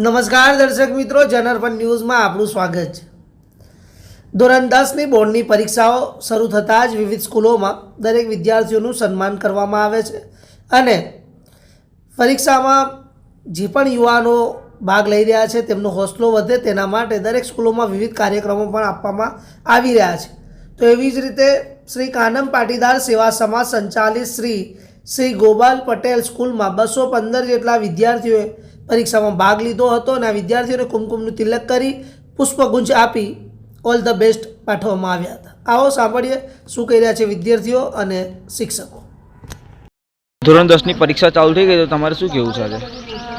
નમસ્કાર દર્શક મિત્રો જનરપન ન્યૂઝમાં આપણું સ્વાગત છે. ધોરણ દસની બોર્ડની પરીક્ષાઓ શરૂ થતાં જ વિવિધ સ્કૂલોમાં દરેક વિદ્યાર્થીઓનું સન્માન કરવામાં આવે છે અને પરીક્ષામાં જે પણ યુવાનો ભાગ લઈ રહ્યા છે, તેમનો હોસલો વધે તેના માટે દરેક સ્કૂલોમાં વિવિધ કાર્યક્રમો પણ આપવામાં આવી રહ્યા છે. તો એવી જ રીતે શ્રી કાનમ પાટીદાર સેવા સમાજ સંચાલિત શ્રી શ્રી ગોપાલ પટેલ સ્કૂલમાં બસો પંદર જેટલા વિદ્યાર્થીઓએ પરીક્ષામાં ભાગ લીધો હતો અને આ વિદ્યાર્થીઓને કુમકુમનું તિલક કરી પુષ્પગુંજ આપી ઓલ ધ બેસ્ટ પાઠવવામાં આવ્યા હતા. આવો સાંભળીએ શું કહી રહ્યા છે વિદ્યાર્થીઓ અને શિક્ષકો. ધોરણ દસની પરીક્ષા ચાલુ થઈ ગઈ તો તમારે શું કહેવું છે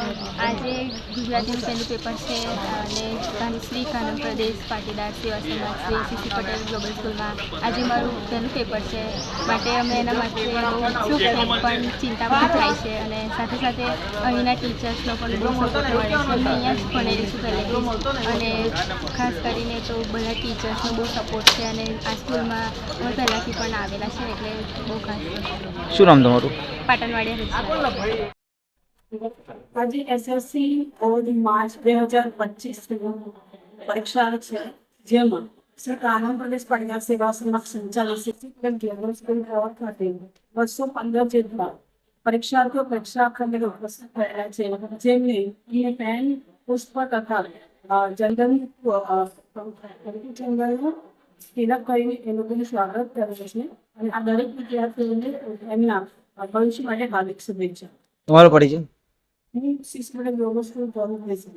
આજે ગુજરાતીનું પહેલું પેપર છે અને કાન- શ્રી કાનમ પ્રદેશ પાટીદાર સેવા સમાજ શ્રી સીસી પટેલ ગ્લોબલ સ્કૂલમાં આજે મારું પહેલું પેપર છે. માટે અમે એના માટે બહુ ઉત્સુક છે પણ ચિંતા પણ થાય છે અને સાથે સાથે અહીંના ટીચર્સનો પણ બહુ સપોર્ટ મળે છે. અમે અહીંયા જ ભણેલી છું પહેલેથી અને ખાસ કરીને તો બધા ટીચર્સનો બહુ સપોર્ટ છે અને આ સ્કૂલમાં અમે પહેલાંથી પણ આવેલા છે એટલે બહુ ખાસ શું નામ તમારું? પાટણવાડિયા આજે એસએસસી માર્ચ બે પરીક્ષાર્થીઓ પરીક્ષા આપવા ઉપસ્થિત થયેલા છે, જેમને પેન, પુષ્પ તથા જનરલ તિલક કરીને એ લોકોનું સ્વાગત કરે છે અને આ દરેક વિદ્યાર્થીઓને એમના ભવિષ્ય માટે હાર્દિક શુભેચ્છા. તમારો પરિચય? সিস্টেমের ব্যবস্থা বন্ধ হয়েছিল